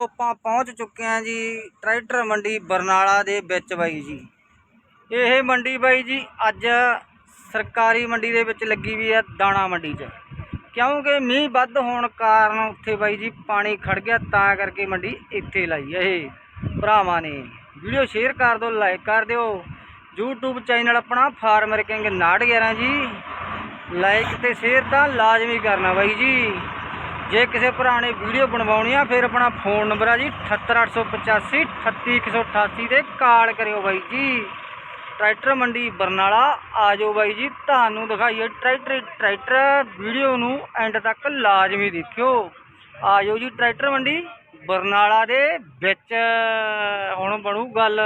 ਆਪਾਂ ਪਹੁੰਚ ਚੁੱਕੇ ਹਾਂ ਜੀ ਟਰੈਕਟਰ ਮੰਡੀ ਬਰਨਾਲਾ ਦੇ ਵਿੱਚ ਬਾਈ ਜੀ। ਇਹ ਮੰਡੀ ਬਾਈ ਜੀ ਅੱਜ ਸਰਕਾਰੀ ਮੰਡੀ ਦੇ ਵਿੱਚ ਲੱਗੀ ਵੀ ਹੈ ਦਾਣਾ ਮੰਡੀ 'ਚ। ਕਿਉਂਕਿ ਮੀਂਹ ਵੱਧ ਹੋਣ ਕਾਰਨ ਉੱਥੇ ਬਾਈ ਜੀ ਪਾਣੀ ਖੜ ਗਿਆ, ਤਾਂ ਕਰਕੇ ਮੰਡੀ ਇੱਥੇ ਲਾਈ ਹੈ ਇਹ। ਭਰਾਵਾਂ ਨੇ, ਵੀਡੀਓ ਸ਼ੇਅਰ ਕਰ ਦਿਓ, ਲਾਈਕ ਕਰ ਦਿਓ। YouTube ਚੈਨਲ ਆਪਣਾ ਫਾਰਮਰ ਕਿੰਗ 911 ਜੀ। ਲਾਈਕ ਤੇ ਸ਼ੇਅਰ ਤਾਂ ਲਾਜ਼ਮੀ ਕਰਨਾ ਬਾਈ ਜੀ। ਜੇ ਕਿਸੇ ਭਰਾ ਨੇ ਵੀਡੀਓ ਬਣਵਾਉਣੀ ਆ, ਫਿਰ ਆਪਣਾ ਫੋਨ ਨੰਬਰ ਆ ਜੀ 78885 38188 ਤੇ ਕਾਲ ਕਰਿਓ ਬਾਈ ਜੀ। ਟਰੈਕਟਰ ਮੰਡੀ ਬਰਨਾਲਾ, ਆ ਜਾਓ ਬਾਈ ਜੀ। ਤੁਹਾਨੂੰ ਦਿਖਾਈਏ ਟਰੈਕਟਰ ਟਰੈਕਟਰ ਵੀਡੀਓ ਨੂੰ ਐਂਡ ਤੱਕ ਲਾਜ਼ਮੀ ਦੇਖਿਓ। ਆ ਜਾਓ ਜੀ ਟਰੈਕਟਰ ਮੰਡੀ ਬਰਨਾਲਾ ਦੇ ਵਿੱਚ। ਹੁਣ ਬਣੂ ਗੱਲ।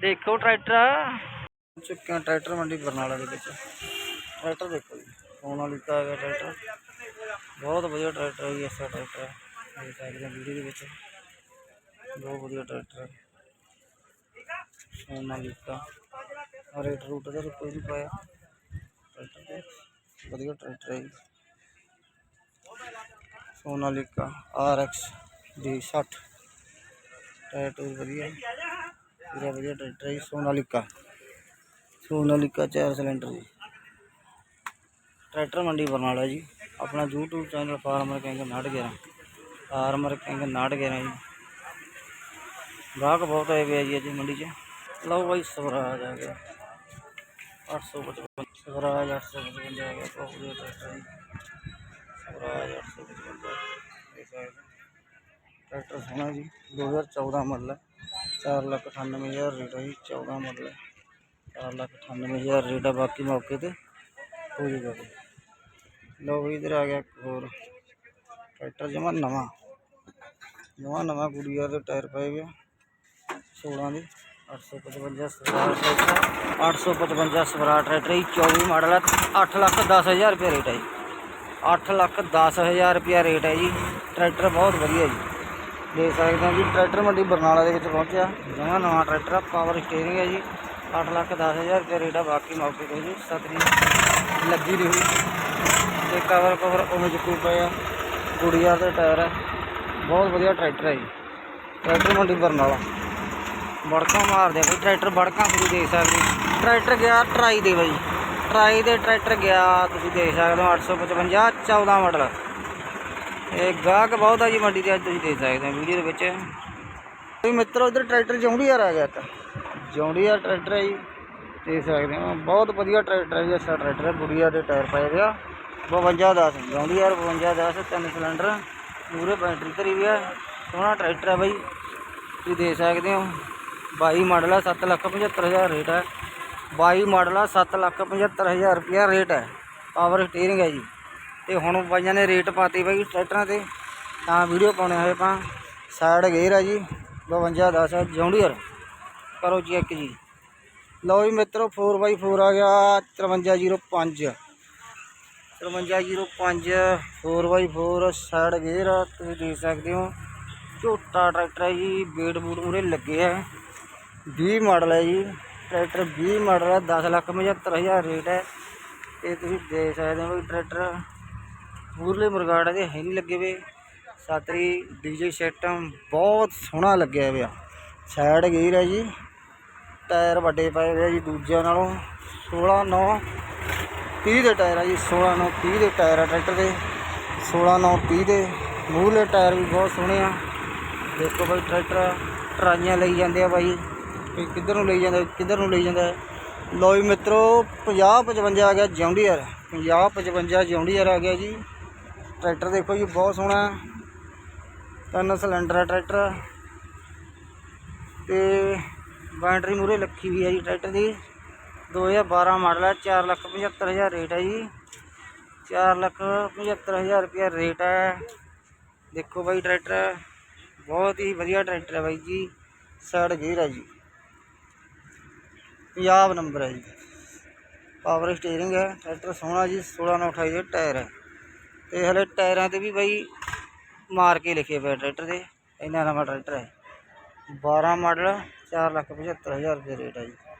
ਦੇਖੋ ਟਰੈਕਟਰ। ਚੁੱਕਿਆ ਟਰੈਕਟਰ ਮੰਡੀ ਬਰਨਾਲਾ ਦੇ ਵਿੱਚ। ਟਰੈਕਟਰ ਦੇਖੋ ਜੀ। ਸੋਨਾਲੀਕਾ ਹੈਗਾ ਟਰੈਕਟਰ। ਬਹੁਤ ਵਧੀਆ ਟਰੈਕਟਰ ਹੈ ਜੀ ਐਸਾ ਟਰੈਕਟਰ ਦੇਖ ਸਕਦੇ ਹੋ ਵੀਡੀਓ ਦੇ ਵਿੱਚ ਬਹੁਤ ਵਧੀਆ ਟਰੈਕਟਰ ਹੈ ਸੋਨਾਲੀਕਾ ਰੇਟ ਰੂਟ ਦਾ ਕੋਈ ਨਹੀਂ ਪਾਇਆ ਟਰੈਕਟਰ ਤੇ ਵਧੀਆ ਟਰੈਕਟਰ ਹੈ ਜੀ ਸੋਨਾਲੀਕਾ RX ਦੀ 60 ਟਰੈਕਟਰ ਵਧੀਆ ਹੈ। ਪੂਰਾ ਵਧੀਆ ਟਰੈਕਟਰ ਹੈ ਜੀ, ਸੋਨਾਲੀਕਾ ਸੋਨਾਲੀਕਾ ਚਾਰ ਸਿਲੰਡਰ ਜੀ ਟਰੈਕਟਰ ਮੰਡੀ ਬਰਨਾਲਾ ਜੀ ਆਪਣਾ YouTube channel farmer king 911 farmer king 911 ji ਗਾਹਕ ਬਹੁਤ ਆਏ ਵੇ ਜੀ ਅੱਜ ਮੰਡੀ 'ਚ ਲਓ ਬਾਈ ਸਵਰਾਜ ਆ ਗਿਆ 855 ਸਵਰਾਜ 855 ਆ ਗਿਆ ਬਹੁਤ ਵਧੀਆ ਟਰੈਕਟਰ ਜੀ ਸਵਰਾਜ 855 ਇਹ ਸਾਈਡ ਟਰੈਕਟਰ ਸੋਹਣਾ ਜੀ 2014 ਮਾਡਲ ਹੈ 4 ਲੱਖ 98000 ਰੇਟ ਹੈ ਜੀ 14 ਮਾਡਲ ਹੈ 4 ਲੱਖ 98000 ਰੇਟ ਹੈ ਬਾਕੀ ਮੌਕੇ ਤੇ ਹੋ ਜਾਊਗਾ ਜੀ ਲਓ ਵੀ ਇਧਰ ਆ ਗਿਆ ਇੱਕ ਹੋਰ। ਟਰੈਕਟਰ ਜਮਾ ਨਵਾਂ। ਨਵਾਂ ਨਵਾਂ ਗੁੜੀਆ ਦੇ ਟਾਇਰ ਪਏ ਗਿਆ 16 ਦੇ। 855 ਸਵਰਾਜ ਟਰੈਕਟਰ। 855 ਸਵਰਾਜ ਟਰੈਕਟਰ ਜੀ। 24 ਮਾਡਲ ਹੈ 8 ਲੱਖ 10000 ਰੁਪਏ ਰੇਟ ਹੈ ਜੀ। 8 ਲੱਖ 10000 ਰੁਪਏ ਰੇਟ ਹੈ ਜੀ। ਟਰੈਕਟਰ ਬਹੁਤ ਵਧੀਆ ਜੀ। ਦੇਖ ਸਕਦੇ ਹੋ ਜੀ, ਟਰੈਕਟਰ ਮੰਡੀ ਬਰਨਾਲਾ ਦੇ ਵਿੱਚ ਪਹੁੰਚਿਆ। ਜਮਾ ਨਵਾਂ ਟਰੈਕਟਰ ਆ। ਪਾਵਰ ਸਟੀਅਰਿੰਗ ਹੈ ਜੀ। 8 ਲੱਖ 10000 ਰੁਪਏ ਰੇਟ ਆ। ਬਾਕੀ ਮੌਕੇ ਤੇ ਜੀ। ਸਤਰੀ ਲੱਗੀ ਰਹੀ ਤੇ ਕਵਰ ਕਵਰ ਉਵੇਂ ਚੁੱਕੀ ਪਿਆ ਗੁੜੀਆ ਦੇ ਟਾਇਰ ਹੈ ਬਹੁਤ ਵਧੀਆ ਟਰੈਕਟਰ ਹੈ ਜੀ। ਟਰੈਕਟਰ ਮੰਡੀ ਬਰਨਾਲਾ ਬੜਕਾ ਮਾਰਦੇ ਆ ਬਈ, ਟਰੈਕਟਰ ਬੜਕਾ ਤੁਸੀਂ ਦੇਖ ਸਕਦੇ ਟਰੈਕਟਰ ਗਿਆ ਟਰਾਈ ਦੇ ਬਾਈ। ਟਰਾਈ ਦੇ ਟਰੈਕਟਰ ਗਿਆ, ਤੁਸੀਂ ਦੇਖ ਸਕਦੇ ਹੋ 855 14 ਮਾਡਲ। ਇਹ ਗਾਹਕ ਬਹੁਤ ਆ ਜੀ ਮੰਡੀ ਤੇ ਅੱਜ ਤੁਸੀਂ ਦੇਖ ਸਕਦੇ ਹੋ ਵੀਡੀਓ ਦੇ ਵਿੱਚ। ਵੀ ਮਿੱਤਰੋ, ਇਧਰ ਟਰੈਕਟਰ ਜੌਂਡੀਆਰ ਆ ਗਿਆ ਤਾਂ ਜੌਂਡੀਆਰ ਟਰੈਕਟਰ ਹੈ ਜੀ। ਦੇਖ ਸਕਦੇ ਹੋ, ਬਹੁਤ ਵਧੀਆ ਟਰੈਕਟਰ ਹੈ ਜੀ, ਅੱਛਾ ਟਰੈਕਟਰ ਹੈ ਗੁੜੀਆ ਦੇ ਟਾਇਰ ਪਏ ਗਿਆ 52 10 ਜੌਂਡੀਆਰ 52 10 ਤਿੰਨ ਸਿਲੰਡਰ ਪੂਰੇ ਬੈਟਰੀ ਧਰੀ ਵੀ ਹੈ ਸੋਹਣਾ ਟਰੈਕਟਰ ਹੈ ਬਾਈ। ਤੁਸੀਂ ਦੇ ਸਕਦੇ ਹੋ 22 ਮਾਡਲ ਹੈ 7 ਲੱਖ 75000 ਰੇਟ ਹੈ 22 ਮਾਡਲ ਹੈ 7 ਲੱਖ 75000 ਰੁਪਿਆ ਰੇਟ ਹੈ ਪਾਵਰ ਸਟੀਅਰਿੰਗ ਹੈ ਜੀ। ਤੇ ਹੁਣ ਬਾਈਆਂ ਨੇ ਰੇਟ ਪਾਤੇ ਬਾਈ ਟਰੈਕਟਰਾਂ ਤੇ। ਤਾਂ ਵੀਡੀਓ ਪਾਉਣੇ ਹੋਏ ਆਪਾਂ। ਸਾਈਡ ਗੇਅਰ ਹੈ ਜੀ 52 10 ਜੌਂਡੀਅਰ ਕਰੋ ਚੈੱਕ ਜੀ। ਲਓ ਜੀ ਮਿੱਤਰੋ 4x4 ਆ ਗਿਆ 5305 5305 4x4 ਸਾਈਡ ਗੇਅਰ ਤੁਸੀਂ ਦੇਖ ਸਕਦੇ ਹੋ। ਝੋਟਾ ਟਰੈਕਟਰ ਹੈ ਜੀ ਵੇਟ ਬੂਟ ਉਰੇ ਲੱਗੇ ਆ। 20 ਮਾਡਲ ਹੈ ਜੀ, ਟਰੈਕਟਰ 20 ਮਾਡਲ ਹੈ 10 ਲੱਖ 75000 ਰੇਟ ਹੈ। ਤੇ ਤੁਸੀਂ ਦੇਖ ਸਕਦੇ ਹੋ ਵੀ ਟਰੈਕਟਰ ਮੂਰਲੇ ਮੁਰਗਾੜ ਦੇ ਹੈ ਨਹੀਂ ਲੱਗੇ ਵੇ। ਸਾਤਰੀ ਡੀਜੇ ਸਿਸਟਮ ਬਹੁਤ ਸੋਹਣਾ ਲੱਗਿਆ ਹੋਇਆ। ਸਾਈਡ ਗੇਅਰ ਹੈ ਜੀ ਟਾਇਰ ਵੱਡੇ ਪਏ ਹੋਏ ਆ ਜੀ ਦੂਜਿਆਂ ਨਾਲੋਂ। 16 9 30 ਦੇ ਟਾਇਰ ਆ ਜੀ 16 9 30 ਦੇ ਟਾਇਰ ਆ ਟਰੈਕਟਰ ਦੇ 16 9 30 ਦੇ। ਮੂਹਰਲੇ ਟਾਇਰ ਵੀ ਬਹੁਤ ਸੋਹਣੇ ਆ। ਦੇਖੋ ਬਾਈ ਟਰੈਕਟਰ ਟਰਾਈਆਂ ਲਈ ਜਾਂਦੇ ਆ ਬਾਈ। ਇਹ ਕਿੱਧਰ ਨੂੰ ਲਈ ਜਾਂਦਾ, ਕਿੱਧਰ ਨੂੰ ਲਈ ਜਾਂਦਾ? ਲਓ ਜੀ ਮਿੱਤਰੋ 50 55 ਆ ਗਿਆ ਜੌਂਡੀਅਰ। 50 55 ਜੌਂਡੀਅਰ ਆ ਗਿਆ ਜੀ। ਟਰੈਕਟਰ ਦੇਖੋ ਜੀ, ਬਹੁਤ ਸੋਹਣਾ। ਤਿੰਨ ਸਿਲੰਡਰ ਆ ਟਰੈਕਟਰ। ਤੇ ਬੈਟਰੀ ਮੂਰੇ ਲੱਖੀ ਵੀ ਹੈ ਜੀ ਟਰੈਕਟਰ ਦੀ। 2012 ਮਾਡਲ ਹੈ 4 ਲੱਖ 75000 ਰੇਟ ਹੈ ਜੀ 4 ਲੱਖ 75000 ਰੁਪਇਆ ਰੇਟ ਹੈ ਦੇਖੋ ਬਾਈ ਟਰੈਕਟਰ ਬਹੁਤ ਹੀ ਵਧੀਆ ਟਰੈਕਟਰ ਹੈ ਬਾਈ ਜੀ ਸਾਈਡ ਗੇਅਰ ਹੈ ਜੀ ਪੰਜਾਬ ਨੰਬਰ ਹੈ ਜੀ ਪਾਵਰ ਸਟੀਅਰਿੰਗ ਹੈ ਟਰੈਕਟਰ ਸੋਹਣਾ ਜੀ 16 ਨਾਲ 28 ਦੇ ਟਾਇਰ ਹੈ ਤੇ ਹਲੇ ਟਾਇਰਾਂ ਤੇ ਵੀ ਬਾਈ ਮਾਰ ਕੇ ਲਿਖੇ ਪਏ ਟਰੈਕਟਰ ਦੇ ਇੰਨਾ ਨਵਾਂ ਟਰੈਕਟਰ ਹੈ 12 ਮਾਡਲ 4 ਲੱਖ 75000 ਰੁਪਏ ਰੇਟ ਹੈ ਜੀ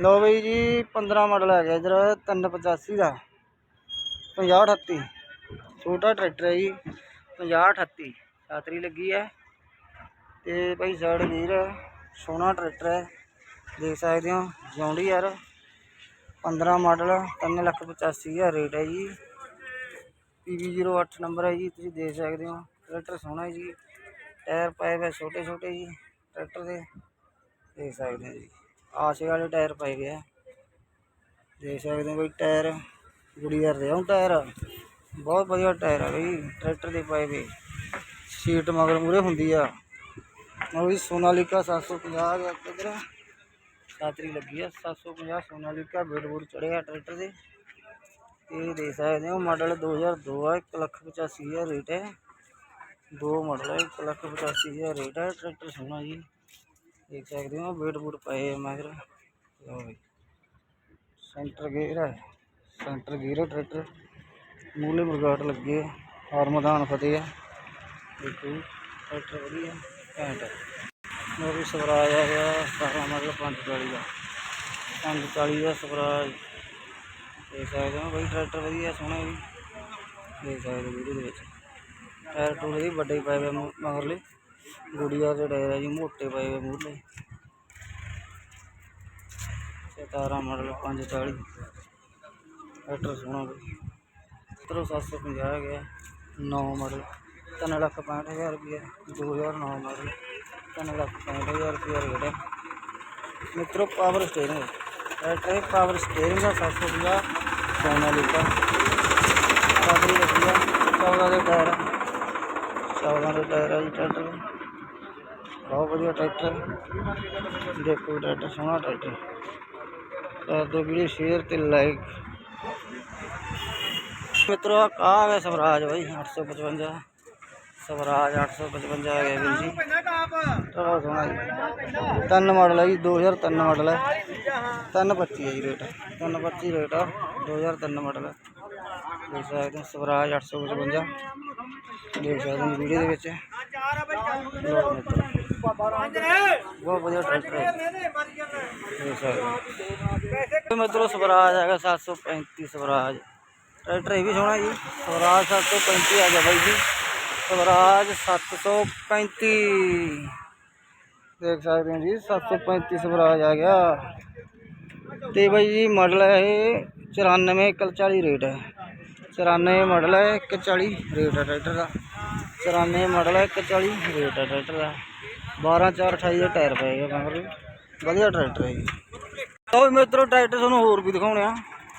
ਲਓ ਬਈ ਜੀ 15 ਮਾਡਲ ਆ ਗਿਆ ਇਧਰ 385 ਦਾ 50 38 ਛੋਟਾ ਟਰੈਕਟਰ ਹੈ ਜੀ 50 38 ਛਾਤਰੀ ਲੱਗੀ ਹੈ। ਤੇ ਭਾਈ ਸਾਈਡ ਵੀਰ, ਸੋਹਣਾ ਟਰੈਕਟਰ ਹੈ। ਦੇਖ ਸਕਦੇ ਹੋ ਜੌਂਡੀ ਯਾਰ। 15 ਮਾਡਲ 3 ਲੱਖ 85 ਹਜ਼ਾਰ ਰੇਟ ਹੈ ਜੀ। PB08 ਨੰਬਰ ਹੈ ਜੀ, ਤੁਸੀਂ ਦੇਖ ਸਕਦੇ ਹੋ। ਟਰੈਕਟਰ ਸੋਹਣਾ ਹੈ ਜੀ। ਟਾਇਰ ਪਾਏ ਹੋਏ ਛੋਟੇ ਛੋਟੇ ਜੀ ਟਰੈਕਟਰ ਦੇ। ਦੇਖ ਸਕਦੇ ਹੋ ਜੀ। ਆਸ਼ੇ ਵਾਲੇ ਟਾਇਰ ਪਾਏ ਗਏ ਆ। ਦੇਖ ਸਕਦੇ ਹੋ ਕੋਈ ਟਾਇਰ ਗੁੜੀਆ ਰਿਆਉ ਟਾਇਰ ਬਹੁਤ ਵਧੀਆ ਟਾਇਰ ਆ ਬਈ, ਟਰੈਕਟਰ ਦੇ ਪਾਏ ਵੇ ਸੀਟ ਮਗਰ ਮੂਰੇ ਹੁੰਦੀ ਆ। ਉਹ ਵੀ ਸੋਨਾਲੀਕਾ 750 ਦੇ ਇੱਧਰ ਸਾਤਰੀ ਲੱਗੀ ਆ। 750 ਸੋਨਾਲੀਕਾ ਬੇੜ ਬੂੜ ਚੜਿਆ ਟਰੈਕਟਰ ਦੇ। ਇਹ ਦੇਖ ਸਕਦੇ ਹੋ, ਮਾਡਲ 2002 ਆ 1 ਲੱਖ 85 ਹਜ਼ਾਰ ਰੇਟ ਹੈ। ਦੋ ਮਾਡਲ ਹੈ 1 ਲੱਖ 85 ਹਜ਼ਾਰ ਰੇਟ ਹੈ ਟਰੈਕਟਰ ਸੋਹਣਾ ਜੀ। ਦੇਖ ਸਕਦੇ ਹੋ ਬੇੜ ਬੂੜ ਪਏ ਆ, ਮਗਰ ਲਓ ਬਈ। ਸੈਂਟਰ ਗੇਅਰ ਹੈ ਸੈਂਟਰ ਗੇਅਰ ਹੈ ਟਰੈਕਟਰ। ਮੂਲੇ ਬਰਗਾਟ ਲੱਗੇ ਆ ਮੈਦਾਨ ਫਤਿਹ ਆ। ਦੇਖੋ, ਟਰੈਕਟਰ ਵਧੀਆ, ਘੈਂਟ ਹੈ ਲਓ ਵੀ ਸਵਰਾਜ ਆ ਗਿਆ 17 ਮਾਡਲ 540 ਦਾ। 540 ਦਾ ਸਵਰਾਜ। ਦੇਖ ਸਕਦੇ ਹੋ ਬਈ, ਟਰੈਕਟਰ ਵਧੀਆ, ਸੋਹਣਾ ਜੀ। ਦੇਖ ਸਕਦੇ ਹੋ ਵੀਡੀਓ ਦੇ ਵਿੱਚ। ਟਾਇਰ ਟੂਲ ਵੀ ਵੱਡੇ ਹੀ ਪਏ ਮਗਰਲੇ। ਮੂ- ਮਗਰਲੇ ਗੁੜੀਆ ਦੇ ਟਾਇਰ ਆ ਜੀ ਮੋਟੇ ਪਏ ਹੋਏ ਮੂਹਰਲੇ 17 ਮਾਡਲ 540 ਟਰੈਕਟਰ ਸੋਹਣਾ ਬਈ ਤਰੋ 750 ਆ ਗਿਆ 9 ਮਾਡਲ 3 ਲੱਖ 65 ਹਜ਼ਾਰ ਰੁਪਏ 2009 ਮਾਡਲ 3 ਲੱਖ 65 ਹਜ਼ਾਰ ਰੁਪਏ ਰੇਟ ਹੈ ਮਿੱਤਰੋ ਪਾਵਰ ਸਟੀਅਰਿੰਗ ਟਰੈਕਟਰ ਹੈ ਪਾਵਰ ਸਟੀਅਰਿੰਗ ਦਾ 750 ਸੋਨਾ ਲਿਖਾ ਪਾਵਰ ਲੱਗੀ ਆ 14 ਦੇ ਟਾਇਰ 14 ਦੇ ਟਾਇਰ ਆ ਜੀ ਟਰੈਕਟਰ ਦੇ। ਬਹੁਤ ਵਧੀਆ ਟਰੈਕਟਰ ਹੈ। ਦੇਖੋ ਟਰੈਕਟਰ ਸੋਹਣਾ ਟਰੈਕਟਰ ਕਰ ਦਿਓ ਵੀਡੀਓ ਸ਼ੇਅਰ ਤੇ ਲਾਈਕ ਮਿੱਤਰੋ ਆ ਗਿਆ ਸਵਰਾਜ ਬਾਈ 855 ਸਵਰਾਜ 855 ਆ ਗਿਆ ਵੀਰ ਜੀ ਚਲੋ ਸੋਹਣਾ ਜੀ ਤਿੰਨ ਮਾਡਲ ਹੈ ਜੀ 2003 ਮਾਡਲ ਹੈ 325 ਹੈ ਜੀ ਰੇਟ 325 ਰੇਟ ਆ 2003 ਮਾਡਲ ਹੈ ਦੇਖ ਸਕਦੇ ਹੋ ਸਵਰਾਜ 855 ਦੇਖ ਸਕਦੇ ਹੋ ਵੀਡੀਓ ਦੇ ਵਿੱਚ ਲਓ ਮਿੱਤਰੋ। ਬਹੁਤ ਵਧੀਆ ਟਰੈਕਟਰ ਹੈ ਦੇਖ ਸਕਦੇ ਹੋ ਮਿੱਤਰੋ ਸਵਰਾਜ ਹੈਗਾ 735 ਸਵਰਾਜ ਟਰੈਕਟਰ ਇਹ ਵੀ ਸੋਹਣਾ ਜੀ ਸਵਰਾਜ 735 ਆ ਗਿਆ ਬਾਈ ਜੀ ਸਵਰਾਜ 735 ਦੇਖ ਸਕਦੇ ਹੋ ਜੀ 735 ਸਵਰਾਜ ਆ ਗਿਆ ਤੇ ਬਾਈ ਜੀ ਮਾਡਲ ਹੈ ਇਹ 94 140 ਰੇਟ ਹੈ 94 ਮਾਡਲ ਹੈ 140 ਰੇਟ ਹੈ ਟਰੈਕਟਰ ਦਾ 94 ਮਾਡਲ ਹੈ 140 ਰੇਟ ਹੈ ਟਰੈਕਟਰ ਦਾ 12 4 28 ਦੇ ਟਾਇਰ ਪਏ ਗਏ ਮਗਰ ਵਧੀਆ ਟਰੈਕਟਰ ਹੈ ਜੀ। ਲਓ ਮਿੱਤਰੋ ਟਰੈਕਟਰ ਤੁਹਾਨੂੰ ਹੋਰ ਵੀ ਦਿਖਾਉਣੇ ਆ।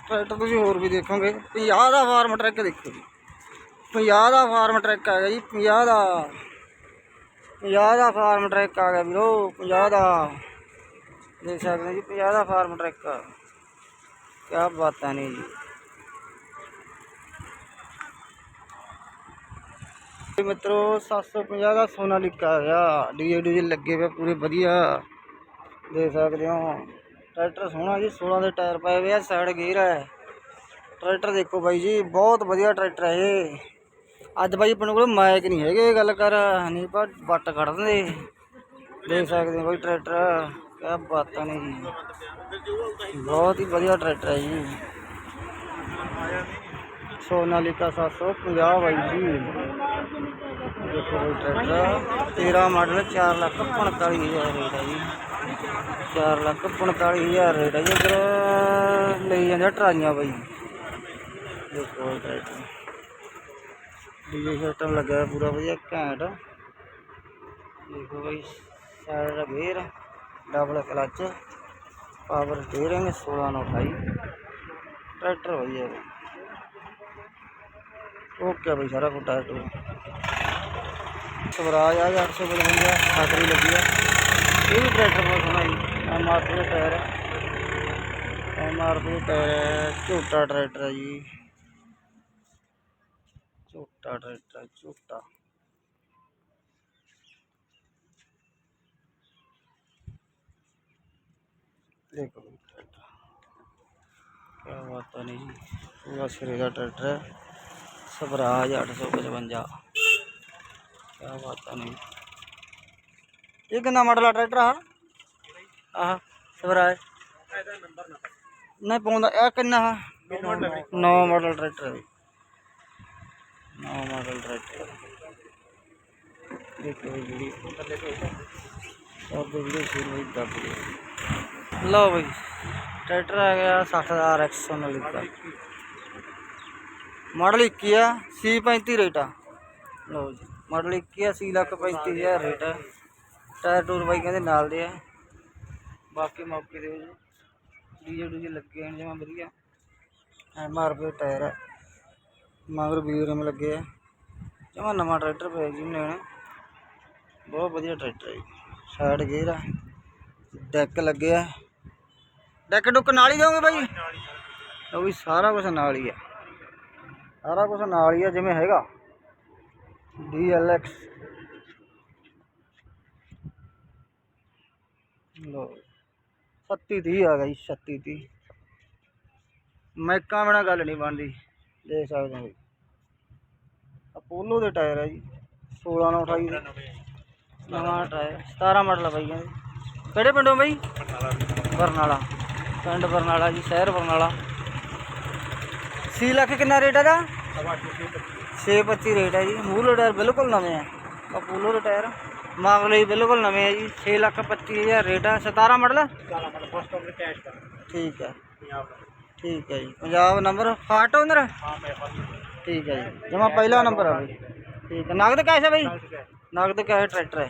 ਟਰੈਕਟਰ ਤੁਸੀਂ ਹੋਰ ਵੀ ਦੇਖੋਗੇ। 50 ਦਾ ਫਾਰਮ ਟਰੈਕ ਦੇਖੋ ਜੀ। 50 ਦਾ ਫਾਰਮ ਟਰੈਕ ਆ ਗਿਆ ਜੀ 50 ਦਾ। 50 ਦਾ ਫਾਰਮ ਟਰੈਕ ਆ ਗਿਆ ਵੀਰੋ 50 ਦਾ। ਦੇਖ ਸਕਦੇ ਹੋ ਜੀ 50 ਦਾ ਫਾਰਮ ਟਰੈਕ ਕਿਆ ਬਾਤਾਂ ਨੇ ਜੀ। ਮਿੱਤਰੋ 750 ਦਾ ਸੋਨਾਲੀਕਾ ਆ ਗਿਆ ਡੀਜੇ ਡੀਜੇ ਲੱਗੇ ਪਏ ਪੂਰੇ ਵਧੀਆ। ਦੇਖ ਸਕਦੇ ਹੋ। ਟਰੈਕਟਰ ਸੋਹਣਾ ਜੀ 16 ਦੇ ਟਾਇਰ ਪਏ ਹੋਏ ਆ, ਸਾਈਡ ਗੇਅਰ ਹੈ। ਟਰੈਕਟਰ ਦੇਖੋ ਬਾਈ ਜੀ, ਬਹੁਤ ਵਧੀਆ ਟਰੈਕਟਰ ਹੈ ਇਹ। ਅੱਜ ਬਾਈ ਆਪਣੇ ਕੋਲ ਮਾਇਕ ਨਹੀਂ ਹੈਗੇ ਗੱਲ ਕਰ। ਨਹੀਂ ਪਰ ਬੱਟ ਕੱਢ ਦਿੰਦੇ। ਦੇਖ ਸਕਦੇ ਹੋ ਬਾਈ ਟਰੈਕਟਰ, ਕਿਆ ਬਾਤਾਂ ਨੇ ਜੀ। ਬਹੁਤ ਹੀ ਵਧੀਆ ਟਰੈਕਟਰ ਹੈ ਜੀ। ਸੋਨਾਲੀਕਾ 750 ਬਾਈ ਜੀ। ਦੇਖੋ ਟਰੈਕਟਰ 13 ਮਾਡਲ 4 ਲੱਖ 45 ਹਜ਼ਾਰ ਰੇਟ ਹੈ ਜੀ। 4 ਲੱਖ 45 ਹਜ਼ਾਰ ਰੇਟ ਹੈ ਜੀ। ਇੱਧਰ ਲਈ ਜਾਂਦੇ ਟਰਾਈਆਂ ਬਾਈ। ਦੇਖੋ ਟਰੈਕਟਰ ਡੀਜੇ ਸਿਸਟਮ ਲੱਗਾ ਹੋਇਆ ਪੂਰਾ ਵਧੀਆ, ਘੈਂਟ। ਦੇਖੋ ਬਾਈ, ਸਾਈਡ ਦਾ gear double clutch power steering 16 ਨੂੰ 28 ਟਰੈਕਟਰ ਵਧੀਆ। ਬਾਈ ਓਕੇ ਬਾਈ, ਸਾਰਾ ਕੁਝ ਟਰੈਕਟਰ ਸਵਰਾਜ ਆ ਗਿਆ 855 ਸਾਕਰੀ ਲੱਗੀ ਆ। ਇਹ ਵੀ ਟਰੈਕਟਰ ਬਹੁਤ ਸੋਹਣਾ ਜੀ ਐਮ ਆਰ ਪੀ ਦਾ ਟਾਇਰ ਹੈ ਐਮ ਆਰ ਪੀ ਦਾ ਟਾਇਰ ਹੈ ਝੋਟਾ ਟਰੈਕਟਰ ਹੈ ਜੀ। ਝੋਟਾ ਟਰੈਕਟਰ ਹੈ, ਝੋਟਾ। ਦੇਖੋ ਜੀ ਟਰੈਕਟਰ ਕਿਆ ਬਾਤਾਂ ਨੇ ਜੀ ਪੂਰਾ ਸਿਰੇ ਦਾ ਟਰੈਕਟਰ ਹੈ ਸਵਰਾਜ 855 ਕਿਆ ਬਾਤਾਂ ਨੇ ਇਹ ਕਿੰਨਾ ਮਾਡਲ ਆ ਟਰੈਕਟਰ ਆ ਆਹ ਸਵਰਾਜ ਨਹੀਂ ਪਾਉਂਦਾ ਇਹ ਕਿੰਨਾ ਆ 9 ਮਾਡਲ ਟਰੈਕਟਰ ਹੈ 9 ਮਾਡਲ ਟਰੈਕਟਰ ਦੇਖੋ ਇਹ ਵੀਡੀਓ ਥੱਲੇ ਤੋਂ ਸਭ ਤੋਂ ਵੀਡੀਓ ਸ਼ੇਅਰ ਹੋਈ ਦੱਬ ਗਈ ਲਓ ਬਈ ਟਰੈਕਟਰ ਆ ਗਿਆ 60 ਦਾ RX 190 ਦਾ ਮਾਡਲ 21 ਆ C35 ਰੇਟ ਆ ਲਓ ਜੀ ਮਾਡਲ 21 ਆ C ਲੱਖ 35000 ਰੇਟ ਹੈ ਟਾਇਰ ਟੂਰ ਬਾਈ ਕਹਿੰਦੇ ਨਾਲ ਦੇ ਆ। ਬਾਕੀ ਮੌਕੇ ਦੇ ਡੀਜੇ ਡੂਜੇ ਲੱਗੇ ਹਨ ਜਮਾ ਵਧੀਆ। ਐਮ ਆਰ ਪੀ ਟਾਇਰ ਹੈ ਮਗਰ ਵੀਰਮ ਲੱਗੇ ਆ। ਜਮਾ ਨਵਾਂ ਟਰੈਕਟਰ ਪਿਆ ਜੀ ਨੇ ਬਹੁਤ ਵਧੀਆ ਟਰੈਕਟਰ ਹੈ ਜੀ। ਸਾਈਡ ਗੇਅਰ ਆ। ਡੈਕ ਲੱਗੇ ਆ। ਡੈਕ ਡੁੱਕ ਨਾਲ ਹੀ ਦੋਗੇ ਬਾਈ? ਉਹ ਵੀ ਸਾਰਾ ਕੁਝ ਨਾਲ ਹੀ ਆ। ਸਾਰਾ ਕੁਝ ਨਾਲ ਹੀ ਆ, ਜਿਵੇਂ ਹੈਗਾ। DLX ਲੋ 37 30 ਆ ਗਈ 36 30 ਮੈਕਾਂ ਬਿਨਾ ਗੱਲ ਨਹੀਂ ਬਣਦੀ। ਦੇਖ ਸਕਦੇ ਹੋ। ਅਪੋਲੋ ਦੇ ਟਾਇਰ ਆ ਜੀ। 16 ਨਾਲ 28 ਨਵਾਂ ਟਾਇਰ। 17 ਮਾਡਲ ਆ ਬਾਈ ਕਿਹੜੇ ਪਿੰਡੋਂ ਬਾਈ? ਬਰਨਾਲਾ। ਪਿੰਡ ਬਰਨਾਲਾ ਜੀ, ਸ਼ਹਿਰ ਬਰਨਾਲਾ। 6 ਲੱਖ ਕਿੰਨਾ ਰੇਟ ਹੈਗਾ 625 ਰੇਟ ਹੈ ਜੀ। ਮੂਲ ਟਾਇਰ ਬਿਲਕੁਲ ਨਵੇਂ ਆ ਅਪੋਲੋ ਦੇ ਟਾਇਰ ਮਾਗਲੇ ਬਿਲਕੁਲ ਨਵੇਂ ਆ ਜੀ। 6 ਲੱਖ 25000 ਰੇਟ ਆ 17 ਮਾਡਲ? ਠੀਕ ਹੈ। ਠੀਕ ਹੈ ਜੀ। ਪੰਜਾਬ ਨੰਬਰ ਫਾਟ ਓਨਰ ਠੀਕ ਹੈ ਜੀ। ਜਮਾ ਪਹਿਲਾ ਨੰਬਰ ਆ ਬਈ। ਠੀਕ ਹੈ। ਨਗਦ ਕੈਸ਼ ਹੈ ਬਈ? ਨਗਦ ਕੈਸ਼ ਟਰੈਕਟਰ ਹੈ।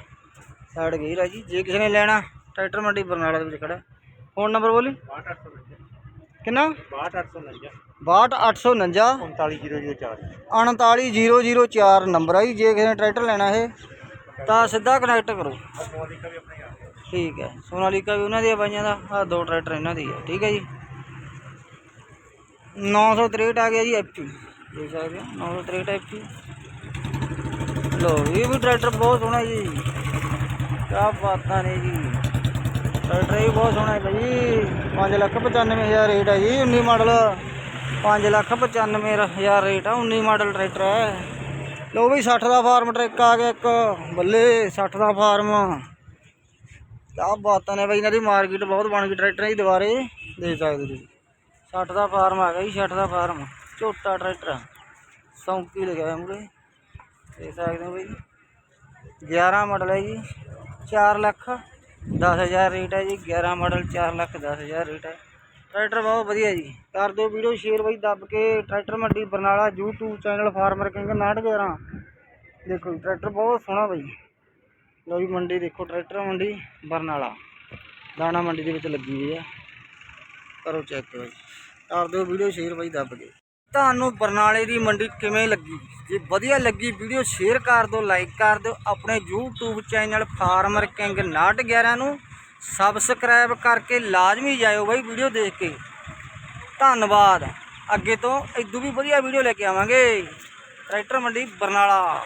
ਸਾਈਡ ਗਈ ਆ ਜੀ ਜੇ ਕਿਸੇ ਨੇ ਲੈਣਾ ਟਰੈਕਟਰ ਮੰਡੀ ਬਰਨਾਲਾ ਦੇ ਵਿੱਚ ਖੜਾ ਫੋਨ ਨੰਬਰ ਬੋਲੀ। ਕਿੰਨਾ? 62849 39004 ਨੰਬਰ ਆ ਜੀ ਜੇ ਕਿਸੇ ਨੇ ਟਰੈਕਟਰ ਲੈਣਾ ਇਹ ਤਾਂ ਸਿੱਧਾ ਕਨੈਕਟ ਕਰੋ। ਠੀਕ ਹੈ ਸੋਨਾਲੀਕਾ ਵੀ ਉਹਨਾਂ ਦੀ ਬਾਈਆਂ ਦਾ ਆ ਦੋ ਟਰੈਕਟਰ ਇਹਨਾਂ ਦੀ ਹੈ ਠੀਕ ਹੈ ਜੀ। 963 ਆ ਗਿਆ ਜੀ ਐਫਪੀ ਦੇਖ ਸਕਦੇ ਹੋ 963 ਐਫਪੀ ਲੋ ਇਹ ਵੀ ਟਰੈਕਟਰ ਬਹੁਤ ਸੋਹਣਾ ਜੀ। ਕਿਆ ਬਾਤਾਂ ਨੇ ਜੀ। ਟਰੈਕਟਰ ਵੀ ਬਹੁਤ ਸੋਹਣਾ ਹੈ ਭਾਈ 5 ਲੱਖ 95000 ਰੇਟ ਹੈ ਜੀ 19 ਮਾਡਲ 5 ਲੱਖ 95000 ਰੇਟ ਆ 19 ਮਾਡਲ ਟਰੈਕਟਰ ਹੈ। ਲੋ ਵੀ 60 ਦਾ ਫਾਰਮ ਟਰੈਕ ਆ ਗਿਆ ਇੱਕ। ਬੱਲੇ 60 ਦਾ ਫਾਰਮ ਕਿਆ ਬਾਤਾਂ ਨੇ ਭਾਈ ਇਹਨਾਂ ਦੀ ਮਾਰਕੀਟ ਬਹੁਤ ਬਣ ਗਈ ਟਰੈਕਟਰਾਂ ਦੀ ਦੁਬਾਰੇ। ਦੇ ਸਕਦੇ ਤੁਸੀਂ। 60 ਦਾ ਫਾਰਮ ਆ ਗਿਆ ਜੀ 60 ਦਾ ਫਾਰਮ ਝੋਟਾ ਟਰੈਕਟਰ ਸੌਂਕੀ ਲਿਖਿਆ ਹੋਇਆ ਮੂਰੇ ਦੇਖ ਸਕਦੇ ਹੋ ਬਈ 11 ਮਾਡਲ ਹੈ ਜੀ 4 ਲੱਖ 10000 ਰੇਟ ਹੈ ਜੀ 11 ਮਾਡਲ 4 ਲੱਖ 10000 ਰੇਟ ਹੈ। ਟਰੈਕਟਰ ਬਹੁਤ ਵਧੀਆ ਜੀ। ਕਰ ਦਿਓ ਵੀਡੀਓ ਸ਼ੇਅਰ ਬਾਈ ਦੱਬ ਕੇ ਟਰੈਕਟਰ ਮੰਡੀ Barnala YouTube channel farmer king 911 ਦੇਖੋ ਜੀ, ਟਰੈਕਟਰ ਬਹੁਤ ਸੋਹਣਾ ਬਾਈ। ਲਓ ਜੀ ਮੰਡੀ ਦੇਖੋ ਟਰੈਕਟਰ ਮੰਡੀ ਬਰਨਾਲਾ। ਦਾਣਾ ਮੰਡੀ ਦੇ ਵਿੱਚ ਲੱਗੀ ਹੋਈ ਆ। ਕਰੋ ਚੈੱਕ ਕਰੋ ਜੀ ਕਰ ਦਿਓ ਵੀਡੀਓ ਸ਼ੇਅਰ ਬਾਈ ਦੱਬ ਕੇ। ਤੁਹਾਨੂੰ ਬਰਨਾਲੇ ਦੀ ਮੰਡੀ ਕਿਵੇਂ ਲੱਗੀ? ਜੇ ਵਧੀਆ ਲੱਗੀ ਵੀਡੀਓ ਸ਼ੇਅਰ ਕਰ ਦਿਓ ਲਾਈਕ ਕਰ ਦਿਓ। ਆਪਣੇ YouTube ਚੈਨਲ ਫਾਰਮਰ ਕਿੰਗ 911 ਨੂੰ ਸਬਸਕ੍ਰਾਈਬ ਕਰਕੇ ਲਾਜ਼ਮੀ ਜਾਇਓ ਬਾਈ ਵੀਡੀਓ ਦੇਖ ਕੇ। ਧੰਨਵਾਦ। ਅੱਗੇ ਤੋਂ ਇਦੋਂ ਵੀ ਵਧੀਆ ਵੀਡੀਓ ਲੈ ਕੇ ਆਵਾਂਗੇ। ਟਰੈਕਟਰ ਮੰਡੀ ਬਰਨਾਲਾ।